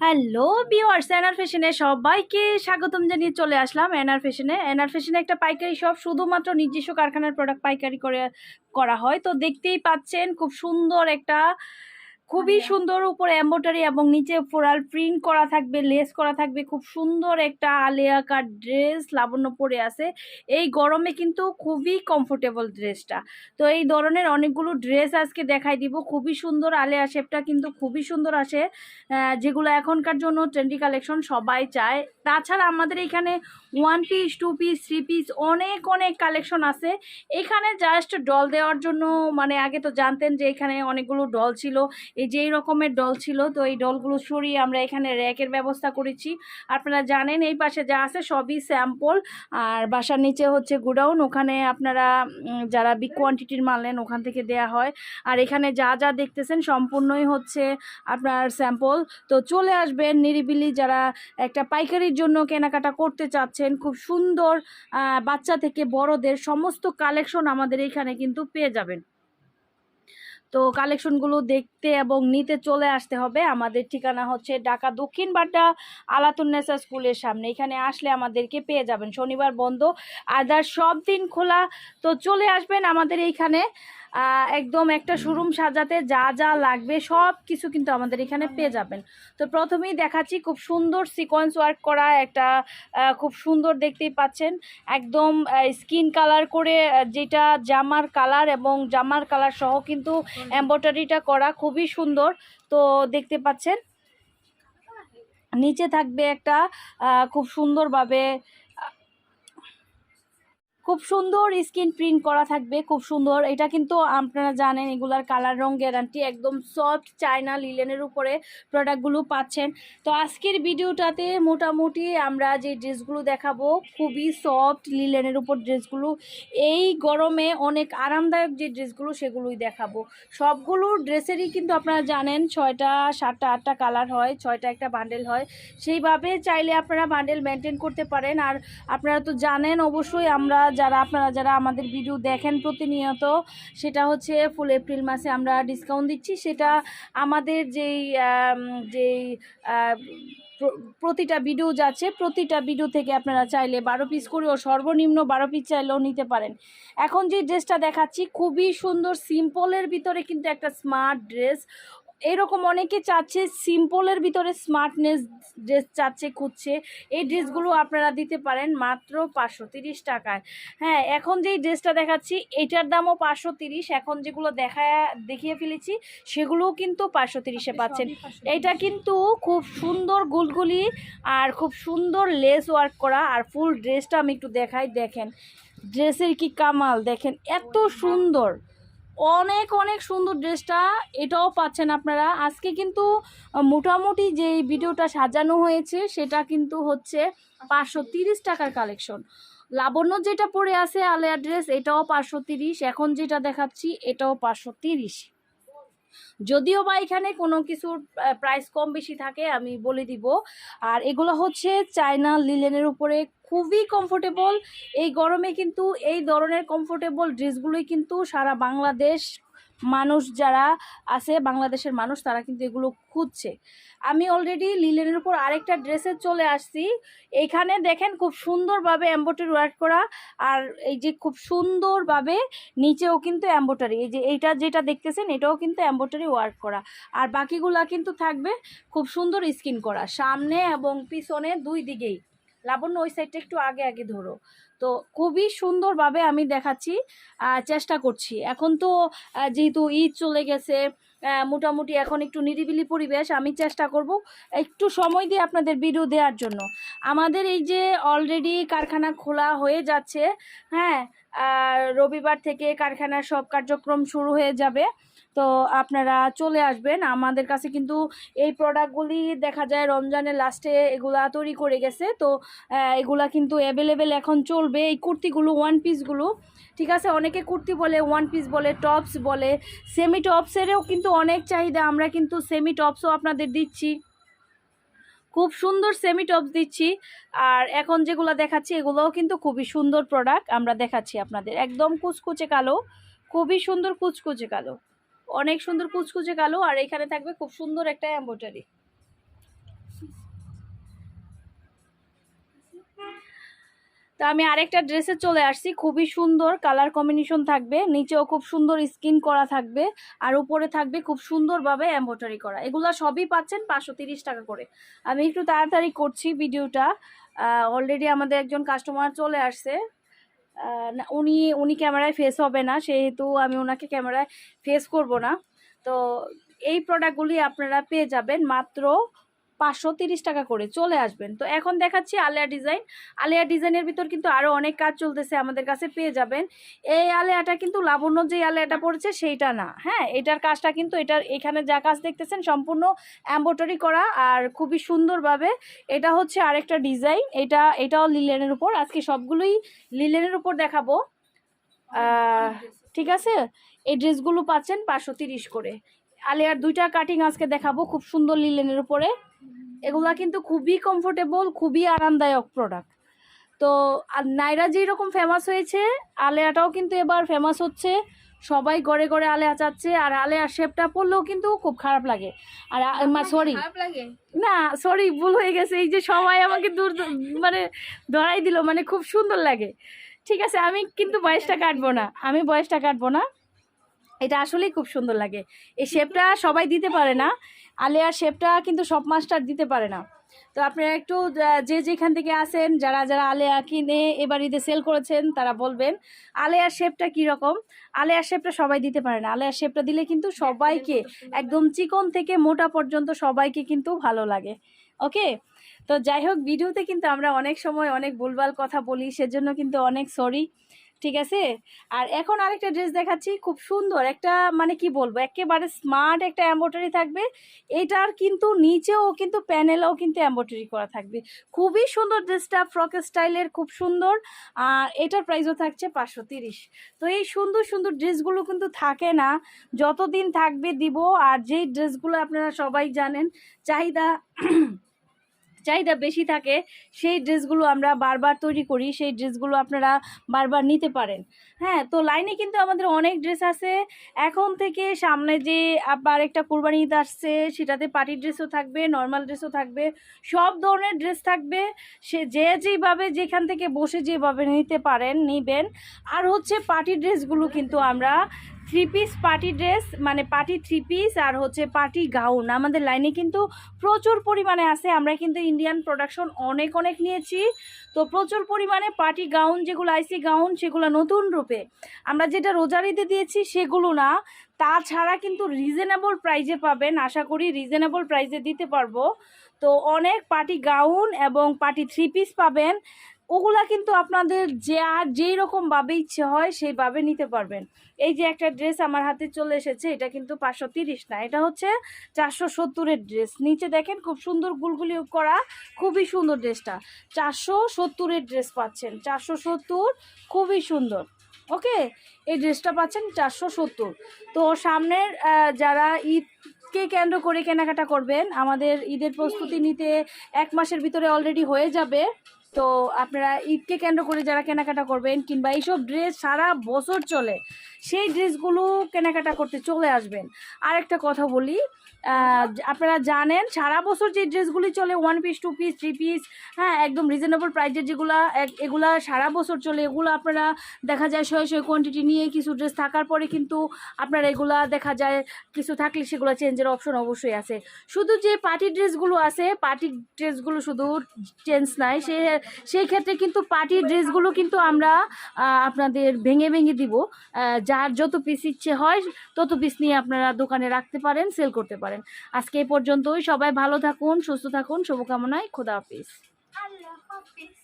Hello বিওয়ার্স এনার ফ্যাশনে সবাইকে স্বাগতম জানিয়ে চলে আসলাম এনার ফ্যাশনে এনার ফ্যাশনে একটা পাইকারি শপ শুধুমাত্র নিজস্ব কারখানার প্রোডাক্ট পাইকারি করে করা হয়। তো দেখতেই পাচ্ছেন, খুব সুন্দর একটা খুবই সুন্দর উপরে এম্বোটারি এবং নিচে ফোরাল প্রিন্ট করা থাকবে লেস করা থাকবে খুব সুন্দর একটা আলিয়া কাট ড্রেস লাবণ্য পরে আছে। এই গরমে কিন্তু খুবই কমফোর্টেবল ড্রেসটা তো এই ধরনের অনেকগুলো ড্রেস আজকে দেখাই দিব। খুবই সুন্দর আলিয়া শেপটা কিন্তু খুবই সুন্দর আসে। যেগুলো এখনকার জন্য ট্রেন্ডি কালেকশন সবাই চায়। তাছাড়া আমাদের এখানে one piece two piece three piece অনেক অনেক কালেকশন আছে। এখানে জাস্ট ডল দেওয়ার জন্য মানে আগে তো জানতেন যে এখানে অনেকগুলো ডল ছিল। এই যেই রকমের ডল ছিল, তো এই ডলগুলো সরিয়ে আমরা এখানে র্যাকের ব্যবস্থা করেছি। আপনারা জানেন, এই পাশে যা আছে সবই স্যাম্পল আর বাসার নিচে হচ্ছে গোডাউন। ওখানে আপনারা যারা বিগ কোয়ান্টিটির মাল নেন, ওখান থেকে দেয়া হয়। আর এখানে যা যা দেখতেছেন সম্পূর্ণই হচ্ছে আপনার স্যাম্পল তো চলে আসবেন নিরিবিলি যারা একটা পাইকারির জন্য কেনাকাটা করতে চাচ্ছেন খুব সুন্দর বাচ্চা থেকে বড়দের সমস্ত কালেকশন আমাদের এখানে কিন্তু পেয়ে যাবেন। তো কালেকশনগুলো দেখতে এবং নিতে চলে আসতে হবে। আমাদের ঠিকানা হচ্ছে ঢাকা দক্ষিণ বাড্ডা আলাতুন্নেসা স্কুলের সামনে। এখানে আসলে আমাদেরকে পেয়ে যাবেন। শনিবার বন্ধ, আদার সব দিন খোলা। তো চলে আসবেন আমাদের এইখানে। একদম একটা শোরুম সাজাতে যা যা লাগবে, সব কিছু কিন্তু আমাদের এখানে পেয়ে যাবেন। তো প্রথমেই দেখাচ্ছি খুব সুন্দর সিকোয়েন্স ওয়ার্ক করা একটা খুব সুন্দর দেখতেই পাচ্ছেন। একদম স্কিন কালার করে যেটা জামার কালার এবং জামার কালার সহ কিন্তু এম্ব্রয়ডারিটা করা খুবই সুন্দর। তো দেখতে পাচ্ছেন, নিচে থাকবে একটা খুব সুন্দরভাবে খুব সুন্দর স্কিন প্রিন্ট করা থাকবে, খুব সুন্দর। এটা কিন্তু আপনারা জানেন, এগুলার কালার রং গ্যারান্টি একদম সফট চায়না লিলেনের উপরে প্রোডাক্টগুলো পাচ্ছেন। তো আজকের ভিডিওটাতে মোটামুটি আমরা যে ড্রেসগুলো দেখাবো, খুবই সফট লিলেনের উপর ড্রেসগুলো এই গরমে অনেক আরামদায়ক যে ড্রেসগুলো সেগুলোই দেখাবো। সবগুলো ড্রেসেরই কিন্তু আপনারা জানেন, ছয়টা, সাতটা, আটটা কালার হয়, ছয়টা একটা বান্ডেল হয়। সেইভাবে চাইলে আপনারা বান্ডেল মেনটেন করতে পারেন। আর আপনারা তো জানেন, অবশ্যই আমরা যারা, আপনারা যারা আমাদের ভিডিও দেখেন প্রতিনিয়ত, সেটা হচ্ছে ফুল এপ্রিল মাসে আমরা ডিসকাউন্ট দিচ্ছি। সেটা আমাদের যেই যেই প্রতিটা ভিডিও যাচ্ছে, প্রতিটা ভিডিও থেকে আপনারা চাইলে বারো পিস করেও সর্বনিম্ন বারো পিস চাইলেও নিতে পারেন। এখন যে ড্রেসটা দেখাচ্ছি, খুবই সুন্দর সিম্পলের ভিতরে কিন্তু একটা স্মার্ট ড্রেস এরকম অনেকে চাচ্ছে সিম্পলের ভিতরে স্মার্টনেস ড্রেস চাচ্ছে খুঁজছে। এই ড্রেসগুলো আপনারা দিতে পারেন মাত্র পাঁচশো তিরিশ টাকায়। হ্যাঁ এখন যেই ড্রেসটা দেখাচ্ছি এটার দামও পাঁচশো তিরিশ। এখন যেগুলো দেখায় দেখিয়ে ফেলেছি সেগুলোও কিন্তু পাঁচশো তিরিশে পাচ্ছেন। এটা কিন্তু খুব সুন্দর গুলগুলি আর খুব সুন্দর লেস ওয়ার্ক করা আর ফুল ড্রেসটা আমি একটু দেখাই দেখেন। ড্রেসের কি কামাল দেখেন এত সুন্দর। অনেক অনেক সুন্দর ড্রেসটা এটাও পাচ্ছেন আপনারা। আজকে কিন্তু মোটামুটি যে ভিডিওটা সাজানো হয়েছে, সেটা কিন্তু হচ্ছে পাঁচশো টাকার কালেকশন লাবণ্য যেটা পরে আছে আলেয়া ড্রেস এটাও পাঁচশো এখন যেটা দেখাচ্ছি, এটাও পাঁচশো যদিও বা এখানে কোনো কিছুর প্রাইস কম বেশি থাকে, আমি বলে দিব। আর এগুলো হচ্ছে চায়না লিলেনের উপরে খুবই কমফোর্টেবল এই গরমে কিন্তু এই ধরনের কমফোর্টেবল ড্রেসগুলোই কিন্তু সারা বাংলাদেশ মানুষ যারা আছে, বাংলাদেশের মানুষ, তারা কিন্তু এগুলো খুঁজছে। আমি অলরেডি লিলেনের উপর আরেকটা ড্রেসে চলে আসছি। এখানে দেখেন খুব সুন্দরভাবে এম্ব্রয়ডারি ওয়ার্ক করা, আর এই যে খুব সুন্দরভাবে নিচেও কিন্তু এম্ব্রয়ডারি এই যে এইটা যেটা দেখতেছেন, এটাও কিন্তু এম্ব্রয়ডারি ওয়ার্ক করা। আর বাকিগুলা কিন্তু থাকবে খুব সুন্দর স্কিন করা, সামনে এবং পিছনে দুই দিকেই। লাবণ্য ওই সাইডটা একটু আগে আগে ধরো। তো খুবই সুন্দরভাবে আমি দেখাচ্ছি চেষ্টা করছি। এখন তো যেহেতু ঈদ চলে গেছে মোটামুটি এখন একটু নিরিবিলি পরিবেশ, আমি চেষ্টা করব একটু সময় দিয়ে আপনাদের ভিডিও দেওয়ার জন্য। আমাদের এই যে অলরেডি কারখানা খোলা হয়ে যাচ্ছে হ্যাঁ রবিবার থেকে কারখানার সব কার্যক্রম শুরু হয়ে যাবে। তো আপনারা চলে আসবেন। আমাদের কাছে কিন্তু এই প্রোডাক্টগুলি দেখা যায় রমজানের লাস্টে এগুলা তৈরি করে গেছে। তো এগুলা কিন্তু অ্যাভেলেবেল এখন চলবে। এই কুর্তিগুলো ওয়ান পিসগুলো ঠিক আছে? অনেকে কুর্তি বলে ওয়ান পিস বলে টপস বলে। সেমি টপসেরও কিন্তু অনেক চাহিদা। আমরা কিন্তু সেমি টপসও আপনাদের দিচ্ছি। খুব সুন্দর সেমি টপস দিচ্ছি। আর এখন যেগুলো দেখাচ্ছি, এগুলোও কিন্তু খুবই সুন্দর প্রোডাক্ট আমরা দেখাচ্ছি আপনাদের। একদম কুচকুচে কালো, খুবই সুন্দর কুচকুচে কালো। অনেক সুন্দর কুচকুচে কালো, আর এখানে থাকবে খুব সুন্দর একটা এম্ব্রয়ডারি তো আমি আরেকটা ড্রেসে চলে আসছি। খুবই সুন্দর কালার কম্বিনেশন থাকবে। নিচেও খুব সুন্দর স্কিন করা থাকবে আর উপরে থাকবে খুব সুন্দরভাবে এম্ব্রয়ডারি করা। এগুলো সবই পাচ্ছেন পাঁচশো তিরিশ টাকা করে। আমি একটু তাড়াতাড়ি করছি ভিডিওটা। অলরেডি আমাদের একজন কাস্টমার চলে আসছে। উনি উনি ক্যামেরায় ফেস হবে না, সেহেতু আমি ওনাকে ক্যামেরায় ফেস করব না। তো এই প্রোডাক্টগুলি আপনারা পেয়ে যাবেন মাত্র পাঁচশো তিরিশ টাকা করে চলে আসবেন। তো এখন দেখাচ্ছি আলিয়া ডিজাইন। আলিয়া ডিজাইনের ভিতর কিন্তু আরও অনেক কাজ চলতেছে আমাদের কাছে, পেয়ে যাবেন। এই আলেয়াটা কিন্তু লাবণ্য যে আলিয়াটা পড়েছে সেইটা না হ্যাঁ? এটার কাজটা কিন্তু এটার এখানে যা কাজ দেখতেছেন সম্পূর্ণ এম্ব্রয়ডারি করা আর খুবই সুন্দরভাবে। এটা হচ্ছে আরেকটা ডিজাইন, এটা, এটাও লিলেনের উপর। আজকে সবগুলোই লিলেনের উপর দেখাবো। ঠিক আছে? এই ড্রেসগুলো পাচ্ছেন পাঁচশো তিরিশ করে। আলিয়ার দুইটা কাটিং আজকে দেখাবো খুব সুন্দর লিলেনের উপরে। এগুলা কিন্তু খুবই কমফোর্টেবল খুবই আরামদায়ক প্রোডাক্ট তো আর নাইরা যেই রকম ফেমাস হয়েছে আলেয়াটাও কিন্তু এবার ফেমাস হচ্ছে। সবাই গড়ে গড়ে আলেয়া চাচ্ছে আর আলেয়ার শেপটা পরলেও কিন্তু খুব খারাপ লাগে। আর সরি খারাপ লাগে? না সরি ভুল হয়ে গেছে। এই যে সবাই আমাকে দূর মানে ধরাই দিল মানে খুব সুন্দর লাগে। ঠিক আছে আমি কিন্তু বয়সটা কাটবো না। আমি বয়সটা কাটবো না। এটা আসলেই খুব সুন্দর লাগে। এই শেপটা সবাই দিতে পারে না, আলেয়ার শেপটা কিন্তু সব মাস্টার দিতে পারে না। তো আপনারা একটু যে যেখান থেকে আসেন যারা যারা আলেয়া কিনে এবার ঈদে সেল করেছেন, তারা বলবেন, আলেয়ার শেপটা কীরকম আলেয়ার শেপটা সবাই দিতে পারে না। আলেয়ার শেপটা দিলে কিন্তু সবাইকে, একদম চিকন থেকে মোটা পর্যন্ত সবাইকে কিন্তু ভালো লাগে। ওকে তো যাই হোক, ভিডিওতে কিন্তু আমরা অনেক সময় অনেক ভুলভাল কথা বলি, সেজন্য কিন্তু অনেক সরি ঠিক আছে? আর এখন আরেকটা ড্রেস দেখাচ্ছি, খুব সুন্দর। একটা মানে কি বলব, একেবারে স্মার্ট একটা এম্ব্রয়ডারি থাকবে। এটার কিন্তু নিচেও কিন্তু প্যানেলেও কিন্তু এম্ব্রয়ডারি করা থাকবে। খুবই সুন্দর ড্রেসটা ফ্রক স্টাইলের খুব সুন্দর। আর এটার প্রাইসও থাকছে পাঁচশো তিরিশ। তো এই সুন্দর সুন্দর ড্রেসগুলো কিন্তু থাকে না। যতদিন থাকবে দিব। আর যেই ড্রেসগুলো আপনারা সবাই জানেন, চাহিদা চাহিদা বেশি থাকে, সেই ড্রেসগুলো আমরা বারবার তৈরি করি, সেই ড্রেসগুলো আপনারা বারবার নিতে পারেন। হ্যাঁ তো লাইনে কিন্তু আমাদের অনেক ড্রেস আছে। এখন থেকে সামনে যে আবার একটা কোরবানি ঈদ আসছে, সেটাতে পার্টি ড্রেসও থাকবে, নর্মাল ড্রেসও থাকবে, সব ধরনের ড্রেস থাকবে। সে যে যেভাবে যেখান থেকে বসে যেভাবে নিতে পারেন, নিবেন। আর হচ্ছে পার্টি ড্রেসগুলো কিন্তু আমরা থ্রি পিস পার্টি ড্রেস মানে পার্টি থ্রি পিস আর হচ্ছে পার্টি গাউন আমাদের লাইনে কিন্তু প্রচুর পরিমাণে আছে। আমরা কিন্তু ইন্ডিয়ান প্রোডাকশন অনেক অনেক নিয়েছি। তো প্রচুর পরিমাণে পার্টি গাউন যেগুলো আইসি গাউন সেগুলো নতুন রূপে। আমরা যেটা রোজারিতে দিয়েছি সেগুলো না। তাছাড়া কিন্তু রিজনেবল প্রাইজে পাবেন। আশা করি রিজনেবল প্রাইজে দিতে পারব। তো অনেক পার্টি গাউন এবং পার্টি থ্রি পিস পাবেন। ওগুলা কিন্তু আপনাদের যে আর যেই রকমভাবে ইচ্ছে হয় সেইভাবে নিতে পারবেন। এই যে একটা ড্রেস আমার হাতে চলে এসেছে, এটা কিন্তু পাঁচশো তিরিশ না, এটা হচ্ছে চারশো সত্তরের ড্রেস নিচে দেখেন খুব সুন্দর গুলগুলি করা, খুবই সুন্দর ড্রেসটা চারশো সত্তরের ড্রেস পাচ্ছেন, চারশো সত্তর খুবই সুন্দর, ওকে? এই ড্রেসটা পাচ্ছেন চারশো সত্তর। তো সামনের যারা ঈদকে কেন্দ্র করে কেনাকাটা করবেন, আমাদের ঈদের প্রস্তুতি নিতে এক মাসের ভিতরে অলরেডি হয়ে যাবে। তো আপনারা ঈদকে কেন্দ্র করে যারা কেনাকাটা করবেন কিংবা এইসব ড্রেস সারা বছর চলে, সেই ড্রেসগুলো কেনাকাটা করতে চলে আসবেন। আর একটা কথা বলি আপনারা জানেন, সারা বছর যে ড্রেসগুলি চলে one piece two piece three piece হ্যাঁ একদম রিজনেবল প্রাইজের যেগুলা এগুলা সারা বছর চলে, এগুলো আপনারা দেখা যায় শয়ে শয়ে কোয়ান্টিটি নিয়ে কিছু ড্রেস থাকার পরে কিন্তু আপনারা এগুলা দেখা যায়, কিছু থাকলে সেগুলো চেঞ্জের অপশন অবশ্যই আছে। শুধু যে পার্টি ড্রেসগুলো আছে পার্টি ড্রেসগুলো শুধু চেঞ্জ নাই, সে, সেই ক্ষেত্রে কিন্তু পার্টি ড্রেসগুলো কিন্তু আমরা আপনাদের ভেঙে ভেঙে দিব। যার যত পিস ইচ্ছে হয়, তত পিস নিয়ে আপনারা দোকানে রাখতে পারেন সেল করতে পারেন। আজকে এই পর্যন্তই। সবাই ভালো থাকুন সুস্থ থাকুন। শুভকামনায় খোদা হাফিজ। আল্লাহ হাফিজ।